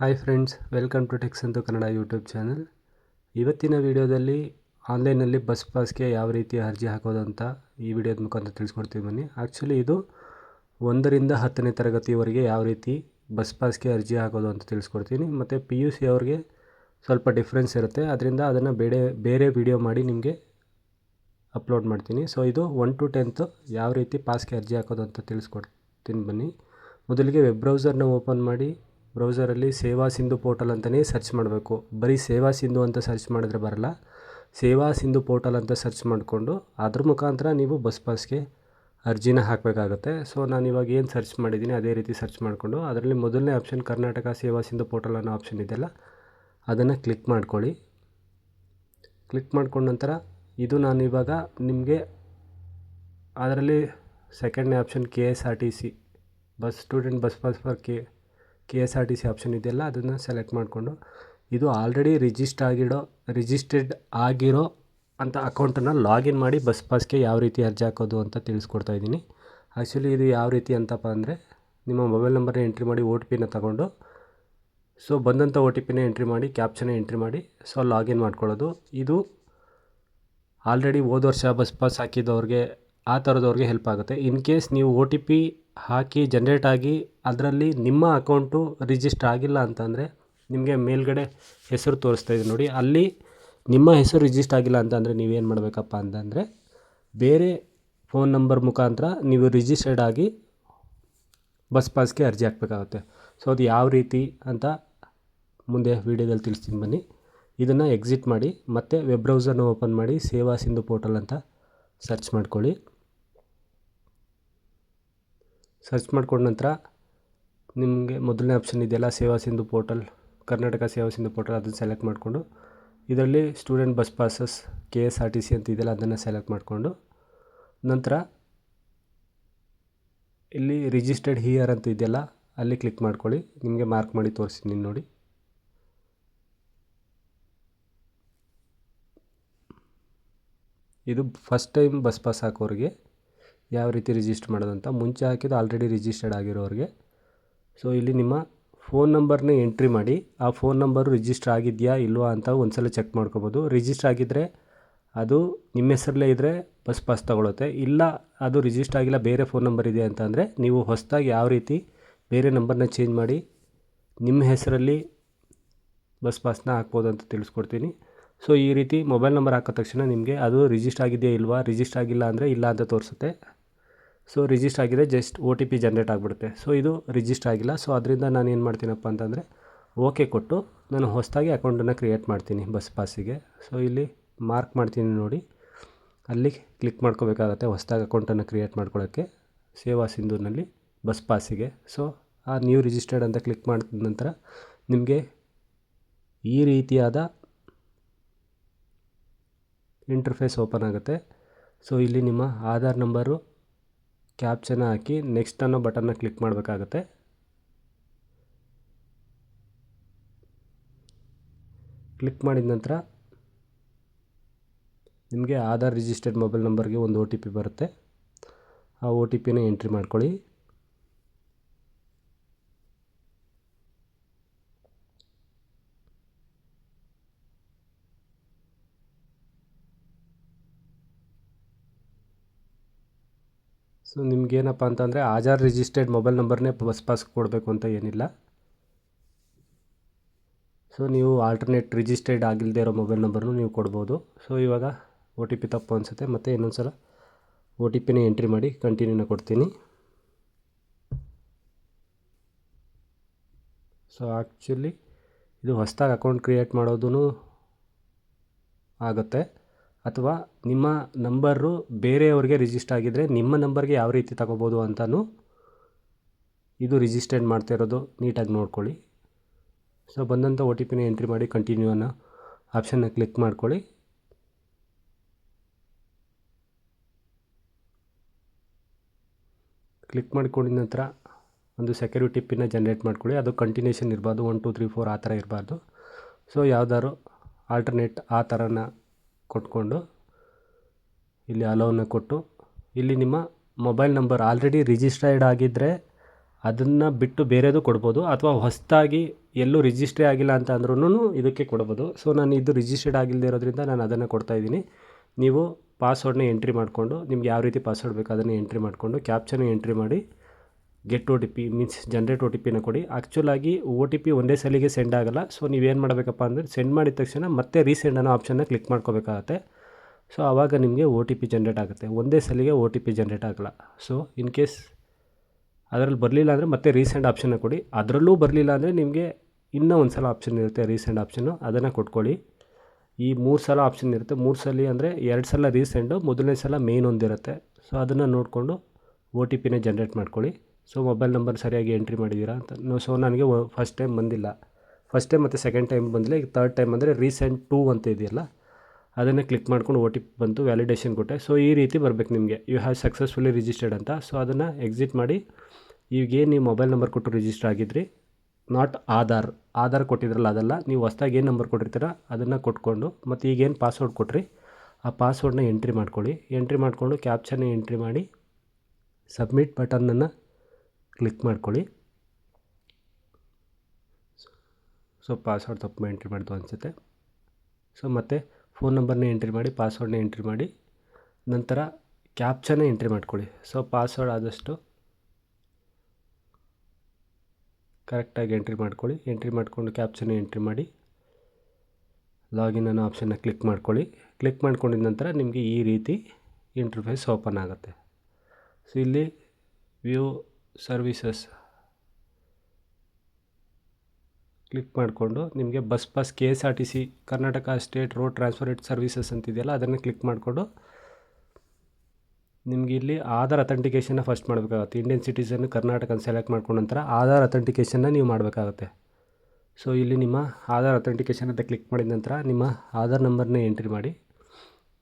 Hi friends welcome to techs ಅಂತ Kannada YouTube channel ಇವತ್ತಿನ ವಿಡಿಯೋದಲ್ಲಿ ಆನ್ಲೈನಲ್ಲಿ ಬಸ್ ಪಾಸ್ಗೆ ಯಾವ ರೀತಿ ಅರ್ಜಿ ಹಾಕೋದು ಅಂತ ಈ ವಿಡಿಯೋದ ಮುಖಾಂತರ ತಿಳಿಸ್ಕೊಡ್ತೀವಿ ಬನ್ನಿ. ಆ್ಯಕ್ಚುಲಿ ಇದು ಒಂದರಿಂದ ಹತ್ತನೇ ತರಗತಿವರೆಗೆ ಯಾವ ರೀತಿ ಬಸ್ ಪಾಸ್ಗೆ ಅರ್ಜಿ ಹಾಕೋದು ಅಂತ ತಿಳಿಸ್ಕೊಡ್ತೀನಿ. ಮತ್ತು ಪಿ ಯು ಸಿ ಅವ್ರಿಗೆ ಸ್ವಲ್ಪ ಡಿಫ್ರೆನ್ಸ್ ಇರುತ್ತೆ. ಅದರಿಂದ ಅದನ್ನು ಬೇರೆ ಬೇರೆ ವಿಡಿಯೋ ಮಾಡಿ ನಿಮಗೆ ಅಪ್ಲೋಡ್ ಮಾಡ್ತೀನಿ. ಸೊ ಇದು ಒನ್ ಟು ಟೆಂತ್ ಯಾವ ರೀತಿ ಪಾಸ್ಗೆ ಅರ್ಜಿ ಹಾಕೋದು ಅಂತ ತಿಳಿಸ್ಕೊಡ್ತೀನಿ ಬನ್ನಿ. ಮೊದಲಿಗೆ ವೆಬ್ ಬ್ರೌಸರ್ನ ಓಪನ್ ಮಾಡಿ ಬ್ರೌಸರಲ್ಲಿ ಸೇವಾ ಸಿಂಧು ಪೋರ್ಟಲ್ ಅಂತಲೇ ಸರ್ಚ್ ಮಾಡಬೇಕು. ಬರೀ ಸೇವಾ ಸಿಂಧು ಅಂತ ಸರ್ಚ್ ಮಾಡಿದ್ರೆ ಬರಲ್ಲ. ಸೇವಾ ಸಿಂಧು ಪೋರ್ಟಲ್ ಅಂತ ಸರ್ಚ್ ಮಾಡಿಕೊಂಡು ಅದ್ರ ಮುಖಾಂತರ ನೀವು ಬಸ್ ಪಾಸ್ಗೆ ಅರ್ಜಿನ ಹಾಕಬೇಕಾಗುತ್ತೆ. ಸೊ, ನಾನು ಇವಾಗ ಏನು ಸರ್ಚ್ ಮಾಡಿದ್ದೀನಿ ಅದೇ ರೀತಿ ಸರ್ಚ್ ಮಾಡಿಕೊಂಡು ಅದರಲ್ಲಿ ಮೊದಲನೇ ಆಪ್ಷನ್ ಕರ್ನಾಟಕ ಸೇವಾ ಸಿಂಧು ಪೋರ್ಟಲ್ ಅನ್ನೋ ಆಪ್ಷನ್ ಇದೆಯಲ್ಲ, ಅದನ್ನು ಕ್ಲಿಕ್ ಮಾಡ್ಕೊಳ್ಳಿ. ಕ್ಲಿಕ್ ಮಾಡ್ಕೊಂಡ ನಂತರ ಇದು ನಾನು ಇವಾಗ ನಿಮಗೆ ಅದರಲ್ಲಿ ಸೆಕೆಂಡ್ನೇ option K S R T C, bus, student bus pass for K K S R T C option ಇದೆಯಲ್ಲ, ಅದನ್ನು ಸೆಲೆಕ್ಟ್ ಮಾಡಿಕೊಂಡು ಇದು ಆಲ್ರೆಡಿ ರಿಜಿಸ್ಟ್ ಆಗಿಡೋ ರಿಜಿಸ್ಟರ್ಡ್ ಆಗಿರೋ ಅಂತ ಅಕೌಂಟನ್ನು ಲಾಗಿನ್ ಮಾಡಿ ಬಸ್ ಪಾಸ್ಗೆ ಯಾವ ರೀತಿ ಅರ್ಜಿ ಹಾಕೋದು ಅಂತ ತಿಳಿಸ್ಕೊಡ್ತಾ ಇದ್ದೀನಿ. ಆ್ಯಕ್ಚುಲಿ ಇದು ಯಾವ ರೀತಿ ಅಂತಪ್ಪ ಅಂದರೆ, ನಿಮ್ಮ ಮೊಬೈಲ್ ನಂಬರ್ನ ಎಂಟ್ರಿ ಮಾಡಿ ಓ ಟಿ ಪಿನ ತಗೊಂಡು, ಸೊ ಬಂದಂಥ ಓ ಟಿ ಪಿನ ಎಂಟ್ರಿ ಮಾಡಿ ಕ್ಯಾಪ್ಚನ್ನ ಎಂಟ್ರಿ ಮಾಡಿ, ಸೊ ಲಾಗಿನ್ ಮಾಡ್ಕೊಳ್ಳೋದು. ಇದು ಆಲ್ರೆಡಿ ಹೋದ ವರ್ಷ ಬಸ್ ಪಾಸ್ ಹಾಕಿದ್ದವ್ರಿಗೆ ಆ ಥರದವ್ರಿಗೆ ಹೆಲ್ಪ್ ಆಗುತ್ತೆ. ಇನ್ ಕೇಸ್ ನೀವು ಒ ಟಿ ಪಿ ಹಾಕಿ ಜನ್ರೇಟ್ ಆಗಿ ಅದರಲ್ಲಿ ನಿಮ್ಮ ಅಕೌಂಟು ರಿಜಿಸ್ಟರ್ ಆಗಿಲ್ಲ ಅಂತಂದರೆ ನಿಮಗೆ ಮೇಲ್ಗಡೆ ಹೆಸರು ತೋರಿಸ್ತಾ ಇದೆ ನೋಡಿ. ಅಲ್ಲಿ ನಿಮ್ಮ ಹೆಸರು ರಿಜಿಸ್ಟರ್ ಆಗಿಲ್ಲ ಅಂತಂದರೆ ನೀವೇನು ಮಾಡಬೇಕಪ್ಪ ಅಂತಂದರೆ ಬೇರೆ ಫೋನ್ ನಂಬರ್ ಮುಖಾಂತರ ನೀವು ರಿಜಿಸ್ಟರ್ಡ್ ಆಗಿ ಬಸ್ ಪಾಸ್ಗೆ ಅರ್ಜಿ ಹಾಕಬೇಕಾಗುತ್ತೆ. ಸೊ ಅದು ಯಾವ ರೀತಿ ಅಂತ ಮುಂದೆ ವೀಡಿಯೋದಲ್ಲಿ ತಿಳಿಸ್ತೀನಿ ಬನ್ನಿ. ಇದನ್ನು ಎಕ್ಸಿಟ್ ಮಾಡಿ ಮತ್ತೆ ವೆಬ್ ಬ್ರೌಸರ್ನ ಓಪನ್ ಮಾಡಿ ಸೇವಾ ಸಿಂಧು ಪೋರ್ಟಲ್ ಅಂತ ಸರ್ಚ್ ಮಾಡ್ಕೊಳ್ಳಿ. ಸರ್ಚ್ ಮಾಡಿಕೊಂಡ ನಂತರ ನಿಮಗೆ ಮೊದಲನೇ ಆಪ್ಷನ್ ಇದೆಯಲ್ಲ, ಸೇವಾ ಸಿಂಧು ಪೋರ್ಟಲ್ ಕರ್ನಾಟಕ ಸೇವಾ ಸಿಂಧು ಪೋರ್ಟಲ್ ಅದನ್ನು ಸೆಲೆಕ್ಟ್ ಮಾಡಿಕೊಂಡು, ಇದರಲ್ಲಿ student bus passes K S R T C ಅಂತ ಇದೆಯಲ್ಲ, ಅದನ್ನು ಸೆಲೆಕ್ಟ್ ಮಾಡಿಕೊಂಡು, ನಂತರ ಇಲ್ಲಿ ರಿಜಿಸ್ಟರ್ಡ್ ಹಿಯರ್ ಅಂತ ಇದೆಯಲ್ಲ, ಅಲ್ಲಿ ಕ್ಲಿಕ್ ಮಾಡ್ಕೊಳ್ಳಿ, ನಿಮಗೆ ಮಾರ್ಕ್ ಮಾಡಿ ತೋರಿಸ್ತೀನಿ ನೋಡಿ. ಇದು ಫಸ್ಟ್ ಟೈಮ್ ಬಸ್ ಪಾಸ್ ಹಾಕೋರಿಗೆ ಯಾವ ರೀತಿ ರಿಜಿಸ್ಟರ್ ಮಾಡೋದು ಅಂತ ಮುಂಚೆ ಹಾಕಿದ್ದು ಆಲ್ರೆಡಿ ರಿಜಿಸ್ಟರ್ಡ್ ಆಗಿರೋರಿಗೆ. ಸೊ ಇಲ್ಲಿ ನಿಮ್ಮ ಫೋನ್ ನಂಬರ್ನ ಎಂಟ್ರಿ ಮಾಡಿ, ಆ ಫೋನ್ ನಂಬರು ರಿಜಿಸ್ಟರ್ ಆಗಿದೆಯಾ ಇಲ್ವಾ ಅಂತ ಒಂದು ಸಲ ಚೆಕ್ ಮಾಡ್ಕೋಬೋದು. ರಿಜಿಸ್ಟರ್ ಆಗಿದ್ದರೆ ಅದು ನಿಮ್ಮ ಹೆಸರಲ್ಲೇ ಇದ್ದರೆ ಬಸ್ ಪಾಸ್ ತೊಗೊಳುತ್ತೆ. ಇಲ್ಲ, ಅದು ರಿಜಿಸ್ಟರ್ ಆಗಿಲ್ಲ, ಬೇರೆ ಫೋನ್ ನಂಬರ್ ಇದೆ ಅಂತಂದರೆ ನೀವು ಹೊಸದಾಗಿ ಯಾವ ರೀತಿ ಬೇರೆ ನಂಬರ್ನ ಚೇಂಜ್ ಮಾಡಿ ನಿಮ್ಮ ಹೆಸರಲ್ಲಿ ಬಸ್ ಪಾಸ್ನ ಹಾಕ್ಬೋದು ಅಂತ ತಿಳಿಸ್ಕೊಡ್ತೀನಿ. ಸೊ ಈ ರೀತಿ ಮೊಬೈಲ್ ನಂಬರ್ ಹಾಕಿದ ತಕ್ಷಣ ನಿಮಗೆ ಅದು ರಿಜಿಸ್ಟರ್ ಆಗಿದೆಯಾ ಇಲ್ವಾ ರಿಜಿಸ್ಟರ್ ಆಗಿಲ್ಲ ಅಂದರೆ ಇಲ್ಲ ಅಂತ ತೋರಿಸುತ್ತೆ. ಸೊ ರಿಜಿಸ್ಟರ್ ಆಗಿದೆ just O T P generate ಆಗಿಬಿಡುತ್ತೆ. ಸೊ ಇದು ರಿಜಿಸ್ಟರ್ ಆಗಿಲ್ಲ. ಸೊ ಅದರಿಂದ ನಾನು ಏನು ಮಾಡ್ತೀನಪ್ಪ ಅಂತಂದರೆ ಓಕೆ ಕೊಟ್ಟು ನಾನು ಹೊಸದಾಗಿ ಅಕೌಂಟನ್ನು ಕ್ರಿಯೇಟ್ ಮಾಡ್ತೀನಿ ಬಸ್ ಪಾಸಿಗೆ ಸೊ ಇಲ್ಲಿ ಮಾರ್ಕ್ ಮಾಡ್ತೀನಿ ನೋಡಿ. ಅಲ್ಲಿ ಕ್ಲಿಕ್ ಮಾಡ್ಕೋಬೇಕಾಗತ್ತೆ ಹೊಸದಾಗಿ ಅಕೌಂಟನ್ನು ಕ್ರಿಯೇಟ್ ಮಾಡ್ಕೊಳ್ಳೋಕ್ಕೆ ಸೇವಾ ಸಿಂಧೂರ್ನಲ್ಲಿ ಬಸ್ ಪಾಸಿಗೆ ಸೊ ಆ ನ್ಯೂ ರಿಜಿಸ್ಟರ್ಡ್ ಅಂತ ಕ್ಲಿಕ್ ಮಾಡಿದ ನಂತರ ನಿಮಗೆ ಈ ರೀತಿಯಾದ ಇಂಟರ್ಫೇಸ್ ಓಪನ್ ಆಗುತ್ತೆ. ಸೊ ಇಲ್ಲಿ ನಿಮ್ಮ ಆಧಾರ್ ನಂಬರು ಕ್ಯಾಪ್ಚನ ಹಾಕಿ ನೆಕ್ಸ್ಟ್ ಅನ್ನೋ ಬಟನ್ನ ಕ್ಲಿಕ್ ಮಾಡಬೇಕಾಗತ್ತೆ. ಕ್ಲಿಕ್ ಮಾಡಿದ ನಂತರ ನಿಮಗೆ ಆಧಾರ್ ರಿಜಿಸ್ಟರ್ಡ್ ಮೊಬೈಲ್ ನಂಬರ್ಗೆ ಒಂದು ಒ ಟಿ ಪಿ ಬರುತ್ತೆ. ಆ ಒ ಟಿ ಪಿನ ಎಂಟ್ರಿ ಮಾಡ್ಕೊಳ್ಳಿ. ಸೊ ನಿಮ್ಗೇನಪ್ಪ ಅಂತಂದರೆ ಆಧಾರ್ ರಿಜಿಸ್ಟರ್ಡ್ ಮೊಬೈಲ್ ನಂಬರ್ನೇ ಬಸ್ ಪಾಸ್ ಕೊಡಬೇಕು ಅಂತ ಏನಿಲ್ಲ. ಸೊ ನೀವು ಆಲ್ಟರ್ನೇಟ್ ರಿಜಿಸ್ಟರ್ಡ್ ಆಗಿಲ್ಲದೆ ಇರೋ ಮೊಬೈಲ್ ನಂಬರ್ನು ನೀವು ಕೊಡ್ಬೋದು. ಸೊ ಇವಾಗ ಒ ಟಿ ಪಿ ತಪ್ಪು ಅನಿಸುತ್ತೆ. ಮತ್ತು ಇನ್ನೊಂದು ಸಲ ಒ ಟಿ ಪಿನೇ ಎಂಟ್ರಿ ಮಾಡಿ ಕಂಟಿನ್ಯೂನ ಕೊಡ್ತೀನಿ. ಸೊ ಆ್ಯಕ್ಚುಲಿ ಇದು ಹೊಸದಾಗಿ ಅಕೌಂಟ್ ಕ್ರಿಯೇಟ್ ಮಾಡೋದೂ ಆಗುತ್ತೆ. ಅಥವಾ ನಿಮ್ಮ ನಂಬರು ಬೇರೆಯವ್ರಿಗೆ ರಿಜಿಸ್ಟರ್ ಆಗಿದ್ದರೆ ನಿಮ್ಮ ನಂಬರ್ಗೆ ಯಾವ ರೀತಿ ತಗೋಬೋದು ಅಂತಲೂ ಇದು ರಿಜಿಸ್ಟರ್ಡ್ ಮಾಡ್ತಾ ಇರೋದು. ನೀಟಾಗಿ ನೋಡ್ಕೊಳ್ಳಿ. ಸೊ ಬಂದಂಥ ಒ ಟಿ ಪಿನ ಎಂಟ್ರಿ ಮಾಡಿ ಕಂಟಿನ್ಯೂ ಅನ್ನೋ ಆಪ್ಷನ್ನ ಕ್ಲಿಕ್ ಮಾಡ್ಕೊಳ್ಳಿ. ಕ್ಲಿಕ್ ಮಾಡಿಕೊಂಡಿದ ನಂತರ ಒಂದು ಸೆಕ್ಯೂರಿಟಿ ಪಿನ್ನ ಜನ್ರೇಟ್ ಮಾಡ್ಕೊಳ್ಳಿ. ಅದು ಕಂಟಿನ್ಯೂಷನ್ ಇರಬಾರ್ದು. ಒನ್ ಟು ತ್ರೀ ಫೋರ್ ಆ ಥರ ಇರಬಾರ್ದು. ಸೊ ಯಾವ್ದಾದ್ರು ಆಲ್ಟರ್ನೇಟ್ ಆ ಥರನ ಕೊಟ್ಕೊಂಡು ಇಲ್ಲಿ ಅಲೋನ ಕೊಟ್ಟು ಇಲ್ಲಿ ನಿಮ್ಮ ಮೊಬೈಲ್ ನಂಬರ್ ಆಲ್ರೆಡಿ ರಿಜಿಸ್ಟರ್ಡ್ ಆಗಿದ್ದರೆ ಅದನ್ನು ಬಿಟ್ಟು ಬೇರೆದು ಕೊಡ್ಬೋದು ಅಥವಾ ಹೊಸದಾಗಿ ಎಲ್ಲೂ ರಿಜಿಸ್ಟ್ರೇ ಆಗಿಲ್ಲ ಅಂತ ಅಂದ್ರೂ ಇದಕ್ಕೆ ಕೊಡ್ಬೋದು. ಸೊ ನಾನು ಇದು ರಿಜಿಸ್ಟರ್ಡ್ ಆಗಿಲ್ಲದೆ ಇರೋದ್ರಿಂದ ನಾನು ಅದನ್ನು ಕೊಡ್ತಾಯಿದ್ದೀನಿ ನೀವು ಪಾಸ್ವರ್ಡ್ನ ಎಂಟ್ರಿ ಮಾಡಿಕೊಂಡು, ನಿಮ್ಗೆ ಯಾವ ರೀತಿ ಪಾಸ್ವರ್ಡ್ ಬೇಕು ಅದನ್ನು ಎಂಟ್ರಿ ಮಾಡಿಕೊಂಡು ಕ್ಯಾಪ್ಚನ ಎಂಟ್ರಿ ಮಾಡಿ get O T P means generate O T ಪಿನ ಕೊಡಿ. ಆ್ಯಕ್ಚುಲಾಗಿ ಒ ಟಿ ಪಿ ಒಂದೇ ಸಲಿಗೆ ಸೆಂಡ್ ಆಗೋಲ್ಲ. ಸೊ ನೀವೇನು ಮಾಡಬೇಕಪ್ಪ ಅಂದರೆ ಸೆಂಡ್ ಮಾಡಿದ ತಕ್ಷಣ ಮತ್ತೆ ರೀಸೆಂಡ್ ಅನ್ನೋ ಆಪ್ಷನ್ನ ಕ್ಲಿಕ್ ಮಾಡ್ಕೋಬೇಕಾಗತ್ತೆ. ಸೊ ಆವಾಗ ನಿಮಗೆ ಒ ಟಿ ಪಿ ಜನ್ರೇಟ್ ಆಗುತ್ತೆ. ಒಂದೇ ಸಲಿಗೆ ಒ ಟಿ ಪಿ ಜನ್ರೇಟ್ ಆಗೋಲ್ಲ. ಸೊ ಇನ್ ಕೇಸ್ ಅದರಲ್ಲಿ ಬರಲಿಲ್ಲ ಅಂದರೆ ಮತ್ತೆ ರೀಸೆಂಟ್ ಆಪ್ಷನ್ನ ಕೊಡಿ. ಅದರಲ್ಲೂ ಬರಲಿಲ್ಲ ಅಂದರೆ ನಿಮಗೆ ಇನ್ನೂ ಒಂದು ಸಲ ಆಪ್ಷನ್ ಇರುತ್ತೆ ರೀಸೆಂಡ್ ಆಪ್ಷನ್ನು ಅದನ್ನು ಕೊಟ್ಕೊಳ್ಳಿ. ಈ ಮೂರು ಸಲ ಆಪ್ಷನ್ ಇರುತ್ತೆ. ಮೂರು ಸಲ ಅಂದರೆ ಎರಡು ಸಲ ರೀಸೆಂಡು ಮೊದಲನೇ ಸಲ ಮೇನ್ ಒಂದಿರುತ್ತೆ. ಸೊ ಅದನ್ನು ನೋಡಿಕೊಂಡು ಒ ಟಿ ಪಿನೇ ಜನ್ರೇಟ್ ಮಾಡ್ಕೊಳ್ಳಿ. ಸೊ ಮೊಬೈಲ್ ನಂಬರ್ ಸರಿಯಾಗಿ ಎಂಟ್ರಿ ಮಾಡಿದ್ದೀರಾ ಅಂತ? ಸೊ ನನಗೆ ಫಸ್ಟ್ ಟೈಮ್ ಬಂದಿಲ್ಲ. ಫಸ್ಟ್ ಟೈಮ್ ಮತ್ತು ಸೆಕೆಂಡ್ ಟೈಮ್ ಬಂದಿಲ್ಲ. ಈಗ ತರ್ಡ್ ಟೈಮ್ ಅಂದರೆ ರೀಸೆಂಟ್ ಟೂ ಅಂತ ಇದೆಯಲ್ಲ, ಅದನ್ನೇ ಕ್ಲಿಕ್ ಮಾಡ್ಕೊಂಡು ಒ ಟಿ ಪಿ ಬಂತು ವ್ಯಾಲಿಡೇಷನ್ ಕೊಟ್ಟೆ. ಸೊ ಈ ರೀತಿ ಬರಬೇಕು ನಿಮಗೆ. ಯು ಹ್ಯಾವ್ ಸಕ್ಸಸ್ಫುಲಿ ರಿಜಿಸ್ಟರ್ಡ್ ಅಂತ. ಸೊ ಅದನ್ನು ಎಕ್ಸಿಟ್ ಮಾಡಿ ಈಗೇನು ನೀವು ಮೊಬೈಲ್ ನಂಬರ್ ಕೊಟ್ಟು ರಿಜಿಸ್ಟರ್ ಆಗಿದ್ರಿ? ನಾಟ್ ಆಧಾರ್ ಆಧಾರ್ ಕೊಟ್ಟಿದ್ರಲ್ಲ, ಅದಲ್ಲ. ನೀವು ಹೊಸ್ದಾಗಿ ಏನು ನಂಬರ್ ಕೊಟ್ಟಿರ್ತೀರ, ಅದನ್ನು ಕೊಟ್ಕೊಂಡು, ಮತ್ತು ಈಗೇನು ಪಾಸ್ವರ್ಡ್ ಕೊಟ್ರಿ, ಆ ಪಾಸ್ವರ್ಡ್ನ ಎಂಟ್ರಿ ಮಾಡ್ಕೊಳ್ಳಿ. ಎಂಟ್ರಿ ಮಾಡಿಕೊಂಡು ಕ್ಯಾಪ್ಚನ್ನ ಎಂಟ್ರಿ ಮಾಡಿ ಸಬ್ಮಿಟ್ ಬಟನ್ನನ್ನು ಕ್ಲಿಕ್ ಮಾಡ್ಕೊಳ್ಳಿ. ಸೊ, ಪಾಸ್ವರ್ಡ್ ತಪ್ಪು ಎಂಟ್ರಿ ಮಾಡಿದ್ದು ಅನಿಸುತ್ತೆ. ಸೊ, ಮತ್ತು ಫೋನ್ ನಂಬರ್ನ ಎಂಟ್ರಿ ಮಾಡಿ, ಪಾಸ್ವರ್ಡ್ನ ಎಂಟ್ರಿ ಮಾಡಿ, ನಂತರ ಕ್ಯಾಪ್ಚನ್ನ ಎಂಟ್ರಿ ಮಾಡ್ಕೊಳ್ಳಿ. ಸೊ, ಪಾಸ್ವರ್ಡ್ ಆದಷ್ಟು ಕರೆಕ್ಟಾಗಿ ಎಂಟ್ರಿ ಮಾಡ್ಕೊಳ್ಳಿ. ಎಂಟ್ರಿ ಮಾಡಿಕೊಂಡು ಕ್ಯಾಪ್ಚನ್ನ ಎಂಟ್ರಿ ಮಾಡಿ, ಲಾಗಿನ್ ಅನ್ನೋ ಆಪ್ಷನ್ನ ಕ್ಲಿಕ್ ಮಾಡ್ಕೊಳ್ಳಿ. ಕ್ಲಿಕ್ ಮಾಡ್ಕೊಂಡಿದ ನಂತರ ನಿಮಗೆ ಈ ರೀತಿ ಇಂಟರ್ಫೇಸ್ ಓಪನ್ ಆಗುತ್ತೆ. ಸೊ, ಇಲ್ಲಿ ವ್ಯೂ ಸರ್ವೀಸಸ್ ಕ್ಲಿಕ್ ಮಾಡಿಕೊಂಡು ನಿಮಗೆ bus pass K S R T C Karnataka state road transport services ಅಂತಿದೆಯಲ್ಲ, ಅದನ್ನು ಕ್ಲಿಕ್ ಮಾಡಿಕೊಂಡು ನಿಮಗೆ ಇಲ್ಲಿ ಆಧಾರ್ ಅಥೆಂಟಿಕೇಷನ್ನ ಫಸ್ಟ್ ಮಾಡಬೇಕಾಗುತ್ತೆ. ಇಂಡಿಯನ್ ಸಿಟಿಸನ್ ಕರ್ನಾಟಕ ಸೆಲೆಕ್ಟ್ ಮಾಡ್ಕೊಂಡ ನಂತರ ಆಧಾರ್ ಅಥೆಂಟಿಕೇಷನ್ನ ನೀವು ಮಾಡಬೇಕಾಗುತ್ತೆ. ಸೊ ಇಲ್ಲಿ ನಿಮ್ಮ ಆಧಾರ್ ಅಥೆಂಟಿಕೇಷನ್ ಅಂತ ಕ್ಲಿಕ್ ಮಾಡಿದ ನಂತರ ನಿಮ್ಮ ಆಧಾರ್ ನಂಬರ್ನೇ ಎಂಟ್ರಿ ಮಾಡಿ,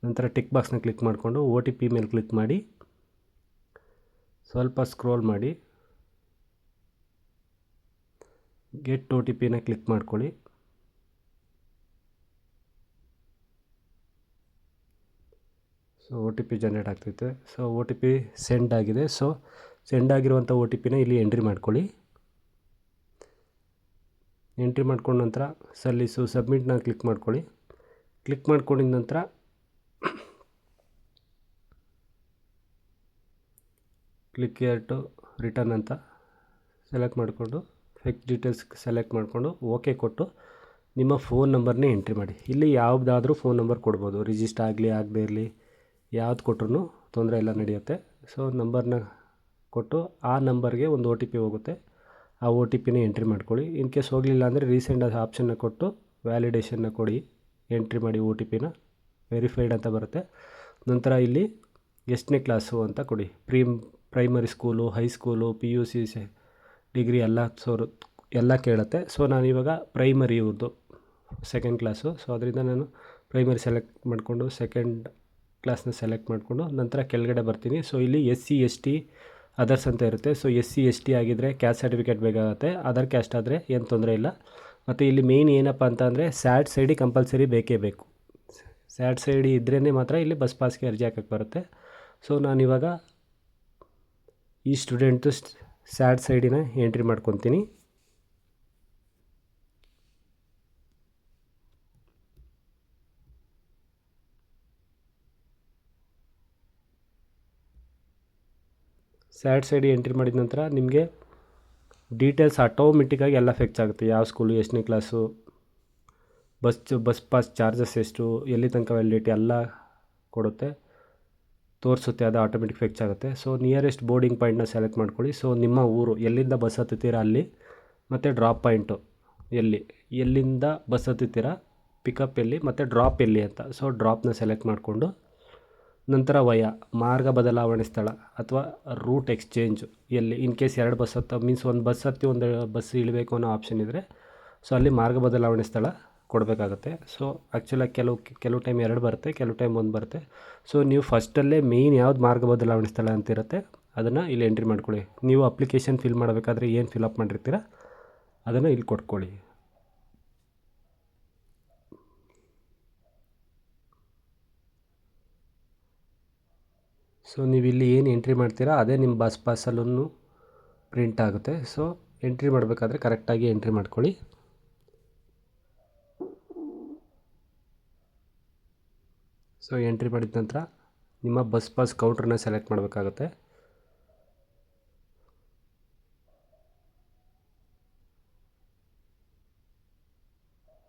ನಂತರ ಟಿಕ್ ಬಾಕ್ಸ್ನ ಕ್ಲಿಕ್ ಮಾಡಿಕೊಂಡು ಒ ಟಿ ಪಿ ಮೇಲೆ ಕ್ಲಿಕ್ ಮಾಡಿ, ಸ್ವಲ್ಪ ಸ್ಕ್ರೋಲ್ ಮಾಡಿ ಗೆಟ್ ಒ ಟಿ ಪಿನ ಕ್ಲಿಕ್ ಮಾಡ್ಕೊಳ್ಳಿ. So O T P generate ಆಗ್ತೈತೆ. So O T P send ಆಗಿದೆ. ಸೊ ಸೆಂಡ್ ಆಗಿರುವಂಥ ಒ ಟಿ ಪಿನ ಇಲ್ಲಿ ಎಂಟ್ರಿ ಮಾಡ್ಕೊಳ್ಳಿ. ಎಂಟ್ರಿ ಮಾಡ್ಕೊಂಡ ನಂತರ ಸಲ್ಲಿಸು ಸಬ್ಮಿಟ್ನ ಕ್ಲಿಕ್ ಮಾಡ್ಕೊಳ್ಳಿ. ಕ್ಲಿಕ್ ಮಾಡ್ಕೊಂಡಿದ ನಂತರ ಕ್ಲಿಕ್ ಟು ರಿಟರ್ನ್ ಅಂತ ಸೆಲೆಕ್ಟ್ ಮಾಡಿಕೊಂಡು. ಫೆಕ್ ಡೀಟೇಲ್ಸ್ ಸೆಲೆಕ್ಟ್ ಮಾಡಿಕೊಂಡು ಓಕೆ ಕೊಟ್ಟು ನಿಮ್ಮ ಫೋನ್ ನಂಬರ್ನೇ ಎಂಟ್ರಿ ಮಾಡಿ. ಇಲ್ಲಿ ಯಾವುದಾದ್ರೂ ಫೋನ್ ನಂಬರ್ ಕೊಡ್ಬೋದು. ರಿಜಿಸ್ಟರ್ ಆಗಲಿ, ಆಗದೇ ಇರಲಿ, ಯಾವ್ದು ಕೊಟ್ರೂ ತೊಂದರೆ ಇಲ್ಲ ನಡೆಯುತ್ತೆ. ಸೊ ನಂಬರ್ನ ಕೊಟ್ಟು ಆ ನಂಬರ್ಗೆ ಒಂದು ಒ ಟಿ ಪಿ ಹೋಗುತ್ತೆ. ಆ ಒ ಟಿ ಪಿನೇ ಎಂಟ್ರಿ ಮಾಡ್ಕೊಳ್ಳಿ. ಇನ್ ಕೇಸ್ ಹೋಗಲಿಲ್ಲ ಅಂದರೆ ರೀಸೆಂಟ್ ಆಪ್ಷನ್ನ ಕೊಟ್ಟು ವ್ಯಾಲಿಡೇಷನ್ನ ಕೊಡಿ. ಎಂಟ್ರಿ ಮಾಡಿ ಒ ಟಿ ಪಿನ ವೆರಿಫೈಡ್ ಅಂತ ಬರುತ್ತೆ. ನಂತರ ಇಲ್ಲಿ ಎಷ್ಟನೇ ಕ್ಲಾಸು ಅಂತ ಕೊಡಿ. Pre primary school high school P U C degree ಎಲ್ಲ ಸೋರು, ಎಲ್ಲ ಕೇಳುತ್ತೆ. ಸೊ ನಾನು ಇವಾಗ ಪ್ರೈಮರಿ ಇವ್ರದ್ದು ಸೆಕೆಂಡ್ ಕ್ಲಾಸು ಸೊ ಅದರಿಂದ ನಾನು ಪ್ರೈಮರಿ ಸೆಲೆಕ್ಟ್ ಮಾಡಿಕೊಂಡು ಸೆಕೆಂಡ್ ಕ್ಲಾಸ್ನ ಸೆಲೆಕ್ಟ್ ಮಾಡಿಕೊಂಡು ನಂತರ ಕೆಳಗಡೆ ಬರ್ತೀನಿ. ಸೊ ಇಲ್ಲಿ S C S T others ಅಂತ ಇರುತ್ತೆ. So S C S T ಆಗಿದ್ದರೆ ಕ್ಯಾಸ್ಟ್ ಸರ್ಟಿಫಿಕೇಟ್ ಬೇಕಾಗುತ್ತೆ. ಅದರ್ ಕ್ಯಾಸ್ಟ್ ಆದರೆ ಏನು ತೊಂದರೆ ಇಲ್ಲ. ಮತ್ತು ಇಲ್ಲಿ ಮೇಯ್ನ್ ಏನಪ್ಪ ಅಂತ ಅಂದರೆ ಸ್ಯಾಡ್ ಸೈಡಿ ಕಂಪಲ್ಸರಿ ಬೇಕೇ ಬೇಕು. ಸ್ಯಾಡ್ ಸೈಡಿ ಇದ್ರೇ ಮಾತ್ರ ಇಲ್ಲಿ ಬಸ್ ಪಾಸ್ಗೆ ಅರ್ಜಿ ಹಾಕಕ್ಕೆ ಬರುತ್ತೆ. ಸೊ ನಾನಿವಾಗ ಈ ಸ್ಟೂಡೆಂಟು ಸ್ಯಾಡ್ ಸೈಡಿನ ಎಂಟ್ರಿ ಮಾಡ್ಕೊತೀನಿ. ಸ್ಯಾಡ್ ಸೈಡ್ ಎಂಟ್ರಿ ಮಾಡಿದ ನಂತರ ನಿಮಗೆ ಡೀಟೇಲ್ಸ್ ಆಟೋಮೆಟಿಕ್ಕಾಗಿ ಎಲ್ಲ ಫೆಕ್ಸ್ ಆಗುತ್ತೆ. ಯಾವ ಸ್ಕೂಲು ಎಷ್ಟನೇ class bus bus pass charges ಎಷ್ಟು, ಎಲ್ಲಿ ತನಕ ವ್ಯಾಲಿಡಿಟಿ ಎಲ್ಲ ಕೊಡುತ್ತೆ. ತೋರಿಸುತ್ತೆ, ಅದು ಆಟೋಮೆಟಿಕ್ ಫಿಕ್ಸ್ ಆಗುತ್ತೆ. ಸೊ ನಿಯರೆಸ್ಟ್ ಬೋರ್ಡಿಂಗ್ ಪಾಯಿಂಟ್ನ ಸೆಲೆಕ್ಟ್ ಮಾಡ್ಕೊಳ್ಳಿ. ಸೊ ನಿಮ್ಮ ಊರು, ಎಲ್ಲಿಂದ ಬಸ್ ಹತ್ತುತ್ತೀರಾ ಅಲ್ಲಿ? ಮತ್ತು ಡ್ರಾಪ್ ಪಾಯಿಂಟು ಎಲ್ಲಿ? ಎಲ್ಲಿಂದ ಬಸ್ ಹತ್ತುತ್ತೀರಾ? ಪಿಕಪ್ ಎಲ್ಲಿ? ಮತ್ತು ಡ್ರಾಪ್ ಎಲ್ಲಿ ಅಂತ. ಸೊ ಡ್ರಾಪ್ನ ಸೆಲೆಕ್ಟ್ ಮಾಡಿಕೊಂಡು, ನಂತರ ವಯ, ಮಾರ್ಗ ಬದಲಾವಣೆ ಸ್ಥಳ ಅಥವಾ ರೂಟ್ ಎಕ್ಸ್ಚೇಂಜ್ ಎಲ್ಲಿ? ಇನ್ ಕೇಸ್ ಎರಡು ಬಸ್ ಹತ್ತ ಮೀನ್ಸ್ ಒಂದು ಬಸ್ ಹತ್ತಿ ಒಂದು ಬಸ್ ಇಳಬೇಕು ಅನ್ನೋ ಆಪ್ಷನ್ ಇದ್ದರೆ ಸೊ ಅಲ್ಲಿ ಮಾರ್ಗ ಬದಲಾವಣೆ ಸ್ಥಳ. ಕೊಡಬೇಕಾಗತ್ತೆ. ಸೊ ಆ್ಯಕ್ಚುಲಾಗಿ ಕೆಲವು ಕೆಲವು ಟೈಮ್ ಎರಡು ಬರುತ್ತೆ, ಕೆಲವು ಟೈಮ್ ಒಂದು ಬರುತ್ತೆ. ಸೊ ನೀವು ಫಸ್ಟಲ್ಲೇ ಮೇಯ್ನ್ ಯಾವ್ದು ಮಾರ್ಗ ಬದಲಾವಣೆ ಸ್ಥಳ ಅಂತಿರುತ್ತೆ ಅದನ್ನು ಇಲ್ಲಿ ಎಂಟ್ರಿ ಮಾಡ್ಕೊಳ್ಳಿ. ನೀವು ಅಪ್ಲಿಕೇಶನ್ ಫಿಲ್ ಮಾಡಬೇಕಾದ್ರೆ ಏನು ಫಿಲಪ್ ಮಾಡಿರ್ತೀರ, ಅದನ್ನು ಇಲ್ಲಿ ಕೊಟ್ಕೊಳ್ಳಿ. ಸೊ ನೀವು ಇಲ್ಲಿ ಏನು ಎಂಟ್ರಿ ಮಾಡ್ತೀರಾ, ಅದೇ ನಿಮ್ಮ ಬಸ್ ಪಾಸಲ್ಲೂ ಪ್ರಿಂಟ್ ಆಗುತ್ತೆ. ಸೊ ಎಂಟ್ರಿ ಮಾಡಬೇಕಾದ್ರೆ ಕರೆಕ್ಟಾಗಿ ಎಂಟ್ರಿ ಮಾಡ್ಕೊಳ್ಳಿ. ಸೊ ಎಂಟ್ರಿ ಮಾಡಿದ ನಂತರ ನಿಮ್ಮ ಬಸ್ ಪಾಸ್ ಕೌಂಟ್ರನ್ನ ಸೆಲೆಕ್ಟ್ ಮಾಡಬೇಕಾಗುತ್ತೆ.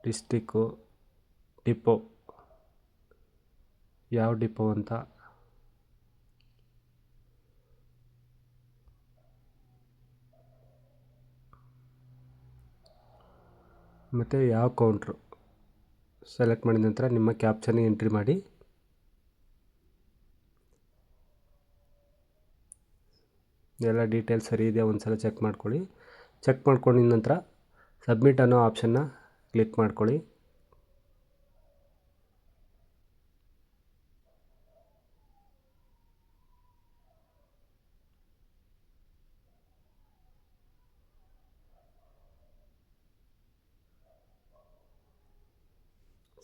ಡಿಸ್ಟಿಕ್ಕು ಡಿಪೋ ಯಾವ ಡಿಪೋ ಅಂತ? ಮತ್ತು ಯಾವ ಕೌಂಟ್ರು ಸೆಲೆಕ್ಟ್ ಮಾಡಿದ ನಂತರ ನಿಮ್ಮ ಕ್ಯಾಪ್ಚರ್ನ ಎಂಟ್ರಿ ಮಾಡಿ. ಎಲ್ಲ ಡೀಟೇಲ್ಸ್ ಸರಿ ಇದೆಯಾ ಒಂದು ಸಲ ಚೆಕ್ ಮಾಡ್ಕೊಳ್ಳಿ ಚೆಕ್ ಮಾಡ್ಕೊಂಡಿದ ನಂತರ ಸಬ್ಮಿಟ್ ಅನ್ನೋ ಆಪ್ಷನ್ನ ಕ್ಲಿಕ್ ಮಾಡ್ಕೊಳ್ಳಿ.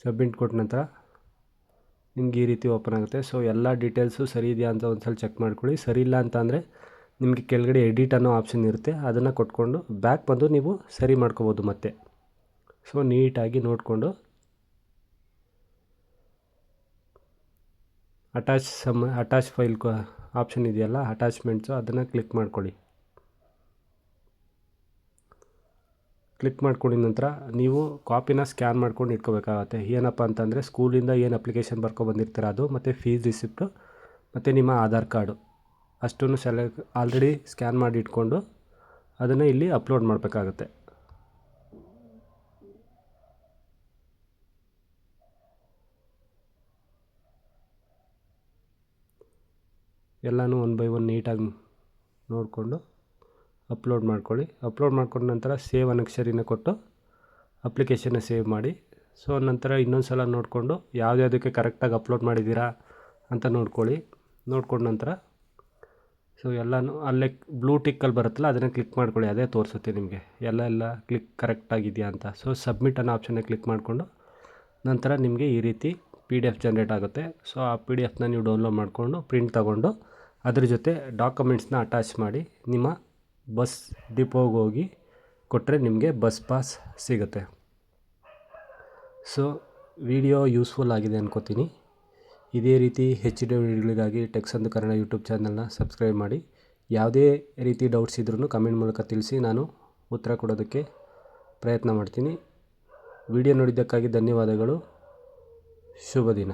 ಸಬ್ಮಿಟ್ ಕೊಟ್ಟ ನಂತರ ನಿಮ್ಗೆ ಈ ರೀತಿ ಓಪನ್ ಆಗುತ್ತೆ. ಸೊ ಎಲ್ಲ ಡೀಟೇಲ್ಸು ಸರಿ ಇದೆಯಾ ಅಂತ ಒಂದು ಸಲ ಚೆಕ್ ಮಾಡ್ಕೊಳ್ಳಿ. ಸರಿ ಇಲ್ಲ ಅಂತ ಅಂದರೆ ನಿಮಗೆ ಕೆಳಗಡೆ ಎಡಿಟ್ ಅನ್ನೋ ಆಪ್ಷನ್ ಇರುತ್ತೆ, ಅದನ್ನು ಕೊಟ್ಕೊಂಡು ಬ್ಯಾಕ್ ಬಂದು ನೀವು ಸರಿ ಮಾಡ್ಕೋಬೋದು ಮತ್ತೆ. ಸೊ ನೀಟಾಗಿ ನೋಡಿಕೊಂಡು ಅಟ್ಯಾಚ್ ಸಮ ಅಟ್ಯಾಚ್ ಫೈಲ್ ಆಪ್ಷನ್ ಇದೆಯಲ್ಲ ಅಟ್ಯಾಚ್ಮೆಂಟ್ಸು ಅದನ್ನು ಕ್ಲಿಕ್ ಮಾಡ್ಕೊಳ್ಳಿ. ಕ್ಲಿಕ್ ಮಾಡ್ಕೊಂಡಿದ ನಂತರ ನೀವು ಕಾಪಿನ ಸ್ಕ್ಯಾನ್ ಮಾಡ್ಕೊಂಡು ಇಟ್ಕೋಬೇಕಾಗತ್ತೆ. ಏನಪ್ಪ ಅಂತಂದರೆ ಸ್ಕೂಲಿಂದ ಏನು ಅಪ್ಲಿಕೇಶನ್ ಬರ್ಕೊಬಂದಿರ್ತೀರ ಅದು, ಮತ್ತು ಫೀಸ್ ರಿಸಿಪ್ಟು ಮತ್ತು ನಿಮ್ಮ ಆಧಾರ್ ಕಾರ್ಡು ಅಷ್ಟನ್ನು ಸೆಲೆಕ್ಟ್ ಆಲ್ರೆಡಿ ಸ್ಕ್ಯಾನ್ ಮಾಡಿ ಇಟ್ಕೊಂಡು ಅದನ್ನು ಇಲ್ಲಿ ಅಪ್ಲೋಡ್ ಮಾಡಬೇಕಾಗತ್ತೆ. ಎಲ್ಲನೂ ಒನ್ ಬೈ ಒನ್ ನೀಟಾಗಿ ನೋಡಿಕೊಂಡು ಅಪ್ಲೋಡ್ ಮಾಡ್ಕೊಳ್ಳಿ. ಅಪ್ಲೋಡ್ ಮಾಡ್ಕೊಂಡ ನಂತರ ಸೇವ್ ಅನಕ್ಷರಿನ ಕೊಟ್ಟು ಅಪ್ಲಿಕೇಶನ್ನ ಸೇವ್ ಮಾಡಿ. ಸೊ, ನಂತರ ಇನ್ನೊಂದು ಸಲ ನೋಡಿಕೊಂಡು ಯಾವುದ್ಯಾವುದಕ್ಕೆ ಕರೆಕ್ಟಾಗಿ ಅಪ್ಲೋಡ್ ಮಾಡಿದ್ದೀರಾ ಅಂತ ನೋಡ್ಕೊಳ್ಳಿ. ನೋಡ್ಕೊಂಡ ನಂತರ ಸೊ ಎಲ್ಲನೂ ಅಲ್ಲೇ ಬ್ಲೂ ಟಿಕ್ಕಲ್ಲಿ ಬರುತ್ತಲ್ಲ, ಅದನ್ನು ಕ್ಲಿಕ್ ಮಾಡ್ಕೊಳ್ಳಿ, ಅದೇ ತೋರಿಸುತ್ತೆ ನಿಮಗೆ. ಎಲ್ಲ ಎಲ್ಲ ಕ್ಲಿಕ್ ಕರೆಕ್ಟಾಗಿದೆಯಾ ಅಂತ. ಸೊ ಸಬ್ಮಿಟ್ ಅನ್ನೋ ಆಪ್ಷನ್ನ ಕ್ಲಿಕ್ ಮಾಡಿಕೊಂಡು, ನಂತರ ನಿಮಗೆ ಈ ರೀತಿ ಪಿ ಡಿ ಎಫ್ ಜನ್ರೇಟ್ ಆಗುತ್ತೆ. ಸೊ ಆ ಪಿ ಡಿ ಎಫ್ನ ನೀವು ಡೌನ್ಲೋಡ್ ಮಾಡಿಕೊಂಡು ಪ್ರಿಂಟ್ ತೊಗೊಂಡು, ಅದ್ರ ಜೊತೆ ಡಾಕ್ಯುಮೆಂಟ್ಸ್ನ ಅಟ್ಯಾಚ್ ಮಾಡಿ, ನಿಮ್ಮ ಬಸ್ ಡಿಪೋಗೆ ಹೋಗಿ ಕೊಟ್ಟರೆ ನಿಮಗೆ ಬಸ್ ಪಾಸ್ ಸಿಗುತ್ತೆ. ಸೊ ವಿಡಿಯೋ ಯೂಸ್ಫುಲ್ ಆಗಿದೆ ಅನ್ಕೋತೀನಿ. ಇದೇ ರೀತಿ ಹೆಚ್ಚಿನ ವಿಡಿಯೋಗಳಿಗಾಗಿ ಟೆಕ್ಸ್ ಅಂದು ಕನ್ನಡ ಯೂಟ್ಯೂಬ್ ಚಾನಲ್ನ ಸಬ್ಸ್ಕ್ರೈಬ್ ಮಾಡಿ. ಯಾವುದೇ ರೀತಿ ಡೌಟ್ಸ್ ಇದ್ರೂ ಕಮೆಂಟ್ ಮೂಲಕ ತಿಳಿಸಿ ನಾನು ಉತ್ತರ ಕೊಡೋದಕ್ಕೆ ಪ್ರಯತ್ನ ಮಾಡ್ತೀನಿ. ವಿಡಿಯೋ ನೋಡಿದ್ದಕ್ಕಾಗಿ ಧನ್ಯವಾದಗಳು. ಶುಭ ದಿನ.